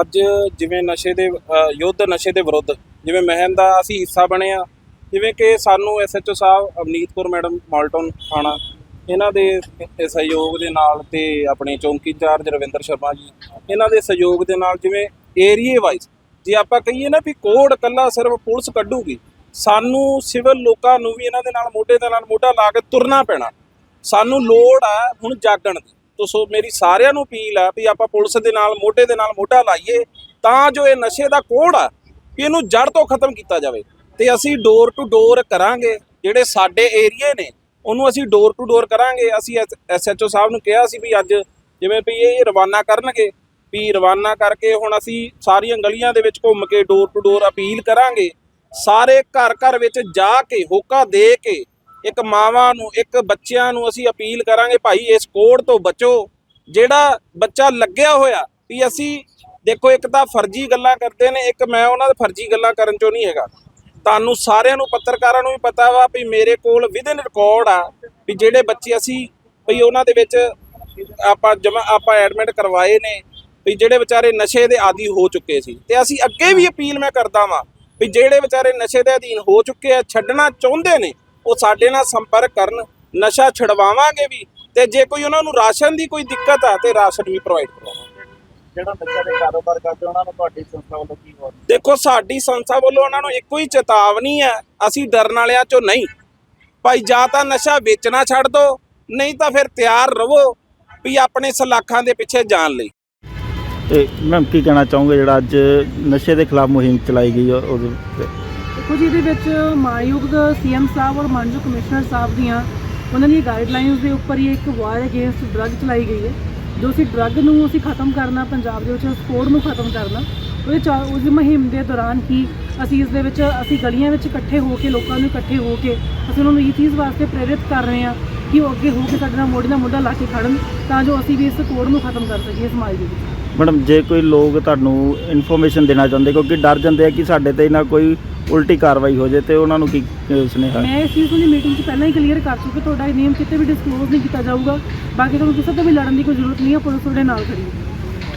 ਅੱਜ ਜਿਵੇਂ ਨਸ਼ੇ ਦੇ ਯੁੱਧ ਨਸ਼ੇ ਦੇ ਵਿਰੁੱਧ, ਜਿਵੇਂ ਮਹਿਮ ਦਾ ਅਸੀਂ ਹਿੱਸਾ ਬਣੇ ਆ ਜਿਵੇਂ ਕਿ ਸਾਨੂੰ ਐਸਐਚਓ ਸਾਹਿਬ, ਅਵਨੀਤ ਕੌਰ ਮੈਡਮ, ਮਾਲਟਨ ਥਾਣਾ, ਇਹਨਾਂ ਦੇ ਸਹਿਯੋਗ ਦੇ ਨਾਲ ਤੇ ਆਪਣੇ ਚੌਂਕੀ ਇੰਚਾਰਜ ਰਵਿੰਦਰ ਸ਼ਰਮਾ ਜੀ, ਇਹਨਾਂ ਦੇ ਸਹਿਯੋਗ ਦੇ ਨਾਲ ਜਿਵੇਂ ਏਰੀਏ ਵਾਈਜ਼, ਜੇ ਆਪਾਂ ਕਹੀਏ ਨਾ ਵੀ ਕੋਡ ਕੱਲਾ ਸਿਰਫ ਪੁਲਿਸ ਕੱਢੂਗੀ, ਸਾਨੂੰ ਸਿਵਲ ਲੋਕਾਂ ਨੂੰ ਵੀ ਇਹਨਾਂ ਦੇ ਨਾਲ ਮੋਢੇ ਦੇ ਨਾਲ ਮੋਢਾ ਲਾ ਕੇ ਤੁਰਨਾ ਪੈਣਾ, ਸਾਨੂੰ ਲੋੜ ਆ ਹੁਣ ਜਾਗਣ ਦੀ। ਤੋ ਸੋ ਮੇਰੀ ਸਾਰਿਆਂ ਨੂੰ ਅਪੀਲ ਆ ਵੀ ਆਪਾਂ ਪੁਲਿਸ ਦੇ ਨਾਲ, ਮੋਢੇ ਦੇ ਨਾਲ ਮੋਢਾ ਲਾਈਏ, ਤਾਂ ਜੋ ਇਹ ਨਸ਼ੇ ਦਾ ਕੋੜ ਆ ਵੀ ਇਹਨੂੰ ਜੜ ਤੋਂ ਖਤਮ ਕੀਤਾ ਜਾਵੇ। ਤੇ ਅਸੀਂ ਡੋਰ ਟੂ ਡੋਰ ਕਰਾਂਗੇ, ਜਿਹੜੇ ਸਾਡੇ ਏਰੀਏ ਨੇ, ਉਹਨੂੰ ਅਸੀਂ ਡੋਰ ਟੂ ਡੋਰ ਕਰਾਂਗੇ। ਅਸੀਂ ਐਸਐਚਓ ਸਾਹਿਬ ਨੂੰ ਕਿਹਾ ਸੀ ਵੀ ਅੱਜ ਜਿਵੇਂ ਵੀ ਇਹ ਰਵਾਨਾ ਕਰਨਗੇ, ਵੀ ਰਵਾਨਾ ਕਰਕੇ ਹੁਣ ਅਸੀਂ ਸਾਰੀਆਂ ਗਲੀਆਂ ਦੇ ਵਿੱਚ ਘੁੰਮ ਕੇ ਡੋਰ ਟੂ ਡੋਰ ਅਪੀਲ ਕਰਾਂਗੇ। ਸਾਰੇ ਘਰ ਘਰ ਵਿੱਚ ਜਾ ਕੇ, ਹੋਕਾ ਦੇ ਕੇ ਇੱਕ ਮਾਵਾਂ ਨੂੰ, ਇੱਕ ਬੱਚਿਆਂ ਨੂੰ ਅਸੀਂ ਅਪੀਲ ਕਰਾਂਗੇ ਭਾਈ, ਇਸ ਕੋਡ ਤੋਂ ਬਚੋ। ਜਿਹੜਾ ਬੱਚਾ ਲੱਗਿਆ ਹੋਇਆ ਵੀ ਅਸੀਂ ਦੇਖੋ, ਇੱਕ ਤਾਂ ਫਰਜ਼ੀ ਗੱਲਾਂ ਕਰਦੇ ਨੇ, ਇੱਕ ਮੈਂ ਉਹਨਾਂ ਦੇ ਫਰਜ਼ੀ ਗੱਲਾਂ ਕਰਨ ਚੋਂ ਨਹੀਂ ਹੈਗਾ। ਤੁਹਾਨੂੰ ਸਾਰਿਆਂ ਨੂੰ, ਪੱਤਰਕਾਰਾਂ ਨੂੰ ਵੀ ਪਤਾ ਵਾ ਵੀ ਮੇਰੇ ਕੋਲ ਵਿਦਨ ਰਿਕਾਰਡ ਆ ਵੀ ਜਿਹੜੇ ਬੱਚੇ ਅਸੀਂ ਵੀ ਉਹਨਾਂ ਦੇ ਵਿੱਚ ਆਪਾਂ ਜਮਾ, ਆਪਾਂ ਐਡਮਿਟ ਕਰਵਾਏ ਨੇ ਵੀ ਜਿਹੜੇ ਵਿਚਾਰੇ ਨਸ਼ੇ ਦੇ ਆਦੀ ਹੋ ਚੁੱਕੇ ਸੀ। ਤੇ ਅਸੀਂ ਅੱਗੇ ਵੀ ਅਪੀਲ ਮੈਂ ਕਰਦਾ ਵਾਂ ਵੀ ਜਿਹੜੇ ਵਿਚਾਰੇ ਨਸ਼ੇ ਦੇ ਅਧੀਨ ਹੋ ਚੁੱਕੇ ਆ, ਛੱਡਣਾ ਚਾਹੁੰਦੇ ਨੇ ਉਹ ਸਾਡੇ ਨਾਲ ਸੰਪਰਕ ਕਰਨ ਨਸ਼ਾ ਛਡਵਾਵਾਂਗੇ ਵੀ ਤੇ ਜੇ ਕੋਈ ਉਹਨਾਂ ਨੂੰ ਰਾਸ਼ਨ ਦੀ ਕੋਈ ਦਿੱਕਤ ਆ ਤੇ ਰਾਸ਼ਨ ਵੀ ਪ੍ਰੋਵਾਈਡ ਕਰਾਵਾਂਗੇ। ਜਿਹੜਾ ਬੱਚਾ ਦੇ ਕਾਰੋਬਾਰ ਕਰਦੇ ਉਹਨਾਂ ਨੂੰ ਤੁਹਾਡੀ ਸੰਸਥਾ ਵੱਲੋਂ ਕੀ ਹੋਰ? ਦੇਖੋ ਸਾਡੀ ਸੰਸਥਾ ਵੱਲੋਂ ਉਹਨਾਂ ਨੂੰ ਇੱਕੋ ਹੀ ਚੇਤਾਵਨੀ ਹੈ ਅਸੀਂ ਡਰਨ ਵਾਲਿਆਂ ਚੋਂ ਨਹੀਂ। ਭਾਈ ਜਾਂ ਤਾਂ ਨਸ਼ਾ ਵੇਚਣਾ ਛੱਡ ਦਿਓ ਨਹੀਂ ਤਾਂ ਫਿਰ ਤਿਆਰ ਰਹੋ ਵੀ ਆਪਣੇ ਸਲਾਖਾਂ ਦੇ ਪਿੱਛੇ ਜਾਣ ਲਈ। ਤੇ ਮੈਮ ਕੀ ਕਹਿਣਾ ਚਾਹੋਗੇ ਜਿਹੜਾ ਅੱਜ ਨਸ਼ੇ ਦੇ ਖਿਲਾਫ ਮੁਹਿੰਮ ਚਲਾਈ ਗਈ ਆ ਉਹਦੇ ਤੇ? ਦੇਖੋ ਜੀ, ਇਹਦੇ ਵਿੱਚ ਮਾਨਯੋਗ ਸੀਐਮ ਸਾਹਿਬ ਔਰ ਮਾਨਯੋਗ ਕਮਿਸ਼ਨਰ ਸਾਹਿਬ ਦੀਆਂ ਉਹਨਾਂ ਦੀਆਂ ਗਾਈਡਲਾਈਨਸ ਦੇ ਉੱਪਰ ਹੀ ਇੱਕ ਵਾਰ ਅਗੇਂਸਟ ਡਰੱਗ ਚਲਾਈ ਗਈ ਹੈ, ਜੋ ਅਸੀਂ ਡਰੱਗ ਨੂੰ ਅਸੀਂ ਖਤਮ ਕਰਨਾ, ਪੰਜਾਬ ਦੇ ਵਿੱਚ ਸਪੋਰਟ ਨੂੰ ਖਤਮ ਕਰਨਾ, ਉਹਦੇ ਚ, ਉਸ ਮੁਹਿੰਮ ਦੇ ਦੌਰਾਨ ਹੀ ਅਸੀਂ ਇਸ ਦੇ ਵਿੱਚ, ਅਸੀਂ ਗਲੀਆਂ ਵਿੱਚ ਇਕੱਠੇ ਹੋ ਕੇ, ਲੋਕਾਂ ਨੂੰ ਇਕੱਠੇ ਹੋ ਕੇ ਅਸੀਂ ਉਹਨਾਂ ਨੂੰ ਇਹ ਚੀਜ਼ ਵਾਸਤੇ ਪ੍ਰੇਰਿਤ ਕਰ ਰਹੇ ਹਾਂ ਕਿ ਉਹ ਅੱਗੇ ਹੋ ਕੇ ਸਾਡੇ ਨਾਲ ਮੋਢੇ ਨਾਲ ਮੋਢਾ ਲਾ ਕੇ ਖੜਨ ਤਾਂ ਜੋ ਅਸੀਂ ਵੀ ਇਸ ਕੋਡ ਨੂੰ ਖਤਮ ਕਰ ਸਕੀਏ ਸਮਾਜ ਦੇ ਵਿੱਚ। ਮੈਡਮ, ਜੇ ਕੋਈ ਲੋਕ ਤੁਹਾਨੂੰ ਇਨਫੋਰਮੇਸ਼ਨ ਦੇਣਾ ਚਾਹੁੰਦੇ, ਕਿਉਂਕਿ ਡਰ ਜਾਂਦੇ ਆ ਕਿ ਸਾਡੇ ਤੇ ਨਾ ਕੋਈ ਉਲਟੀ ਕਾਰਵਾਈ ਹੋ ਜਾਏ ਤੇ ਉਹਨਾਂ ਨੂੰ ਕੀ ਅਹ, ਸੁਨੇਹਾ ਮੈਂ ਇਸ ਚੀਜ਼ ਨੂੰ ਮੀਟਿੰਗ 'ਚ ਪਹਿਲਾਂ ਹੀ ਕਲੀਅਰ ਕਰ ਚੁੱਕੀ ਤੁਹਾਡਾ ਇਹ ਨੇਮ ਕਿਤੇ ਵੀ ਡਿਸਕਲੋਜ਼ ਨਹੀਂ ਕੀਤਾ ਜਾਊਗਾ। ਬਾਕੀ ਤੁਹਾਨੂੰ ਕਿਸੇ ਤੋਂ ਵੀ ਲੜਨ ਦੀ ਕੋਈ ਜ਼ਰੂਰਤ ਨਹੀਂ ਹੈ ਪੁਲਿਸ ਤੁਹਾਡੇ ਨਾਲ ਖੜੀ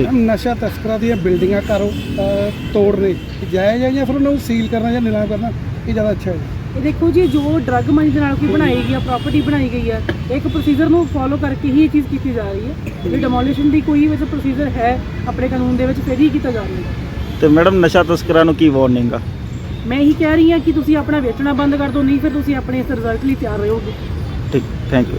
ਹੈ। ਨਸ਼ਾ ਤਸਕਰਾਂ ਦੀਆਂ ਬਿਲਡਿੰਗਾਂ ਘਰੋਂ ਅਹ, ਤੋੜਨੇ ਜਾਇਜ਼ ਹੈ ਜਾਂ ਫਿਰ ਉਹਨਾਂ ਨੂੰ ਸੀਲ ਕਰਨਾ ਜਾਂ ਨਿਲਾਮ ਕਰਨਾ ਇਹ ਜ਼ਿਆਦਾ ਅੱਛਾ ਹੈ। ਇਹ ਦੇਖੋ ਜੀ ਜੋ ਡਰੱਗ ਮਨੀ ਦੇ ਨਾਲ ਕੋਈ ਬਣਾਈ ਗਈ ਹੈ ਪ੍ਰਾਪਰਟੀ ਬਣਾਈ ਗਈ ਹੈ ਇੱਕ ਪ੍ਰੋਸੀਜਰ ਨੂੰ ਫੋਲੋ ਕਰਕੇ ਹੀ ਇਹ ਚੀਜ਼ ਕੀਤੀ ਜਾ ਰਹੀ ਹੈ। ਜੇ ਡਿਮੋਲੀਸ਼ਨ ਦੀ ਕੋਈ ਵਿੱਚ ਪ੍ਰੋਸੀਜਰ ਹੈ ਆਪਣੇ ਕਾਨੂੰਨ ਦੇ ਵਿੱਚ ਫਿਰ ਹੀ ਕੀਤਾ ਜਾ ਰਿਹਾ ਹੈ। ਤੇ ਮੈਡਮ ਨਸ਼ਾ ਤਸਕਰਾਂ ਨੂੰ ਕੀ ਵਾਰਨਿੰਗ ਆ? ਮੈਂ ਇਹੀ ਕਹਿ ਰਹੀ ਹਾਂ ਕਿ ਤੁਸੀਂ ਆਪਣਾ ਵੇਚਣਾ ਬੰਦ ਕਰ ਦਿਓ, ਨਹੀਂ ਫਿਰ ਤੁਸੀਂ ਆਪਣੇ ਇਸ ਰਿਜ਼ਲਟ ਲਈ ਤਿਆਰ ਰਹੋਗੇ। ਠੀਕ ਥੈਂਕ ਯੂ